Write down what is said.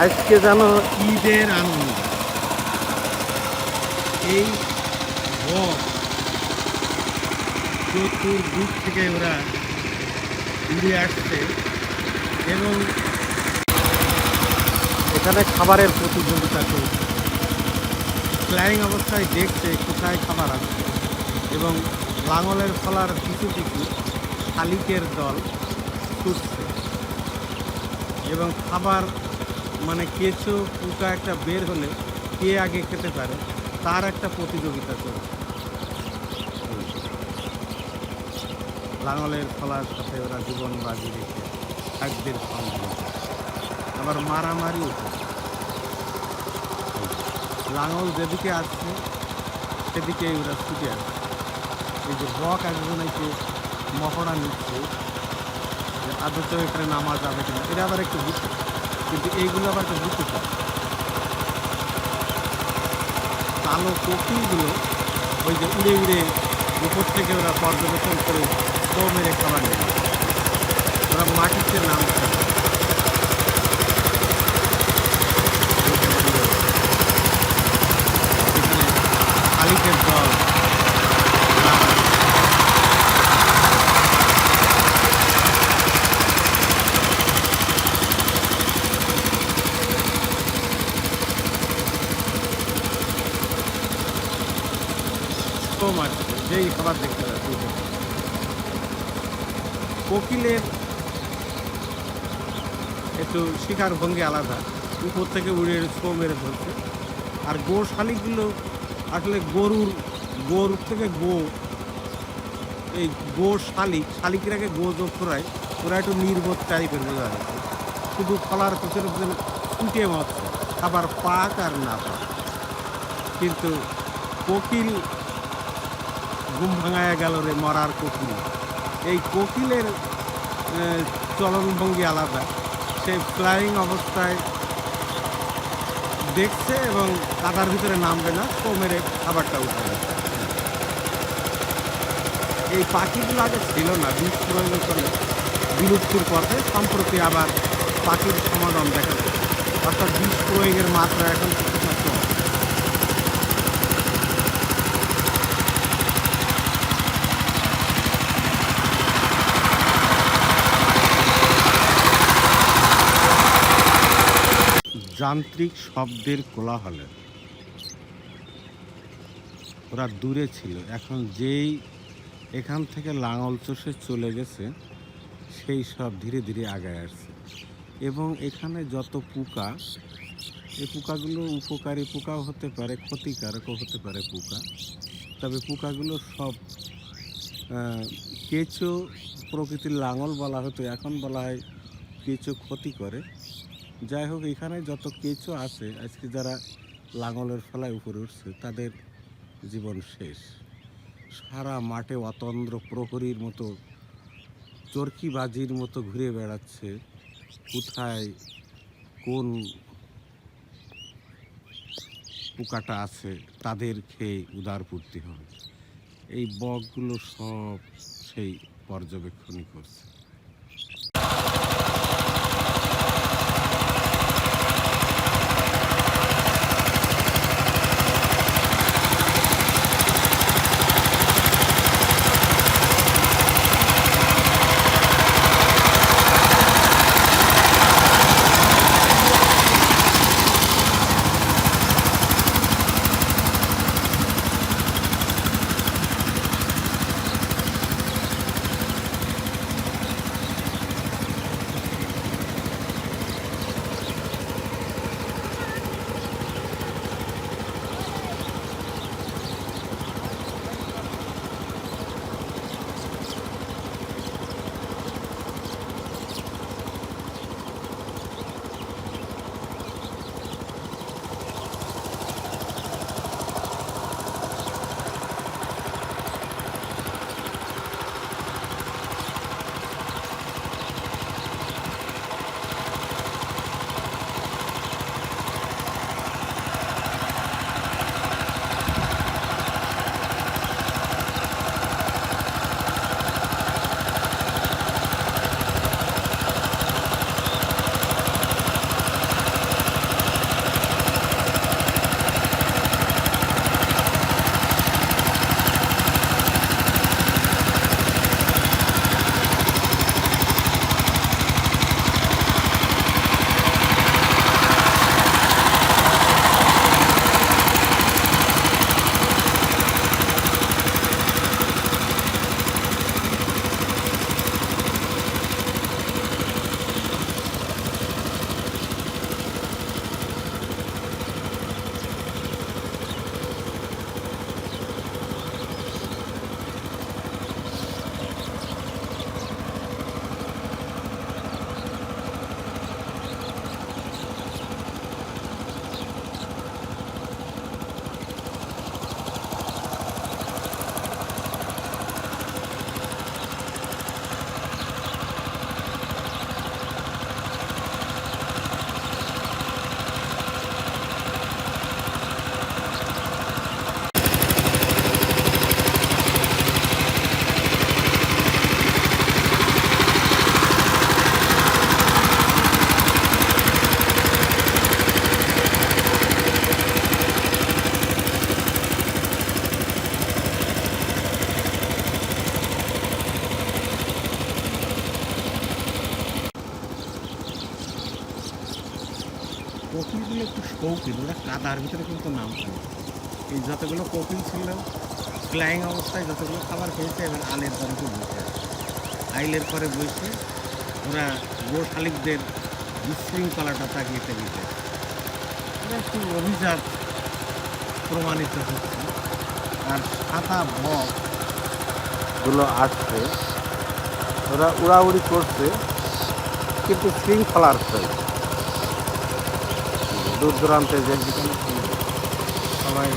আজকে যেন ঈদের আনন্দ। এই বক চতুর্দিক থেকে ওরা ঘুরে আসছে এবং এখানে খাবারের প্রতিযোগিতা চলছে। ফ্লাইং অবস্থায় দেখছে কোথায় খাবার আছে এবং লাঙলের ফলার কিছু কিছু শালিকের দল ছুটছে এবং খাবার মানে কেঁচো পোকা একটা বের হলে কে আগে খেতে পারে, তার একটা প্রতিযোগিতা চলছে। লাঙলের ফলার সাথে ওরা জীবন বাজি রেখে খাদ্যের সন্ধান আবার মারামারিও করছে লাঙল যেদিকে আসছে সেদিকে ওরা ছুটে আসছে। এই যে বক একজন এসে মহড়া নিচ্ছে, যে আদৌ এখানে নামা যাবে কিনা এটা আবার একটু বুঝতে কিন্তু এইগুলো আবার একটু বুঝতে চায় কালো কোকিলগুলো ওই যে উড়ে উড়ে উপর থেকে ওরা পর্যবেক্ষণ করে তো মেরে খাবার নেবে ওরা মাটিতে নামছে না। এখানে যেই খাবার দেখতে পাচ্ছি কোকিলের একটু শিকার ভঙ্গি আলাদা, উপর থেকে উড়ে ছো মেরে ধরছে। আর গো শালিকগুলো আসলে গরুর গরুর থেকে গো, এই গো শালিক শালিকরাকে গো যোগ করায়, ওরা একটু নির্বোধ টাইপের বোঝা যাচ্ছে। শুধু ফলার পিছনে পিছনে উঠে মারছে খাবার পাক আর না পাক। কিন্তু কোকিল ঘুম ভাঙায় গেল রে মরার কোকিল। এই কোকিলের চলনভঙ্গি আলাদা। সে ফ্লাইং অবস্থায় দেখছে এবং কাদার ভিতরে নামবে না তো মেরে খাবারটা উঠে এই পাখিগুলো আগে ছিল না বিষ প্রয়োগ করে বিলুপ্তির পথে, সম্প্রতি আবার পাখির সমাধান দেখা যায়। অর্থাৎ বিষ প্রয়োগের মাত্রা এখন কিছুটা কম। যান্ত্রিক শব্দের কোলাহলে। ওরা দূরে ছিল। এখন যেই এখান থেকে লাঙল চষে চলে গেছে, সেই সব ধীরে ধীরে আগায় আসছে। এবং এখানে যত পোকা এই পোকাগুলো উপকারী পোকাও হতে পারে, ক্ষতিকারকও হতে পারে পোকা। তবে পোকাগুলো সব কেঁচো প্রকৃতির লাঙল বলা হতো। এখন বলা হয় কেঁচো ক্ষতি করে। যাই হোক, এখানে যত কেঁচো আছে, আজকে যারা লাঙলের ফলায় উপরে উঠছে, তাদের জীবন শেষ। সারা মাঠে অতন্দ্র প্রহরীর মতো চরকিবাজির মতো ঘুরে বেড়াচ্ছে। কোথায়, কোন পোকাটা আছে, তাদের খেয়ে উদারপূর্তি হবে। এই বকগুলো সব সেই পর্যবেক্ষণই করছে। কোকিলগুলো একটু শৌখিন ওরা কাদার ভিতরে কিন্তু নামছে না। এই যতগুলো কোকিল ছিল ফ্লাইং অবস্থায় যতগুলো খাবার খেয়েছে, এবার আলের পরে একটু বসে আইলের পরে বসে ওরা গো শালিকদের বিশৃঙ্খলাটা তাকিয়ে দিতে এটা একটু অভিজাত প্রমাণিত হচ্ছে। আর সাদা বকগুলো আসছে, ওরা উড়াউড়ি করছে, কিন্তু শৃঙ্খলার সহিত। দূর দূরান্তে যে সবাই